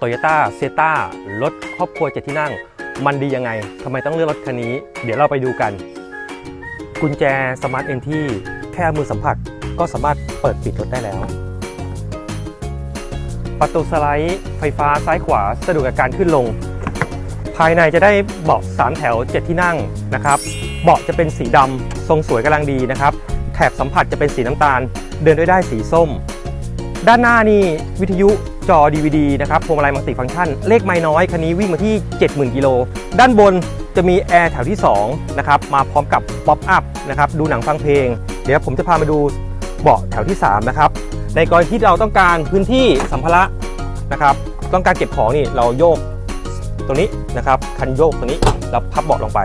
Toyota c e t a รถครอบครัวเจ็ดที่นั่ง มันดียังไงทำไมต้องเลือกรถคันนี้ เดี๋ยวเราไปดูกัน กุญแจสมาร์ทเอนที่แค่มือสัมผัสก็สามารถเปิดปิดรถได้แล้ว ประตูสไลด์ไฟฟ้าซ้ายขวาสะดวกกับการขึ้นลง ภายในจะได้เบาะ3แถว 7 ที่นั่งนะครับ เบาะจะเป็นสีดำทรงสวยกำลังดีนะครับแถบสัมผัสจะเป็นสีน้ำตาล เดินด้วยได้สีส้ม ด้านหน้านี่วิทยุ จอ DVD นะครับพวงมาลัยมัลติฟังก์ชัน เลขไม่น้อยคันนี้วิ่งมาที่ 70,000 กิโล ด้านบนจะมีแอร์แถวที่2นะครับมาพร้อมกับป๊อปอัพนะครับดูหนังฟังเพลง เดี๋ยวผมจะพามาดูเบาะแถวที่3นะครับในกรณีที่เราต้องการพื้นที่สัมภาระนะครับต้องการเก็บของนี่เราโยกตรงนี้นะครับคันโยกตัวนี้เราพับเบาะลงไป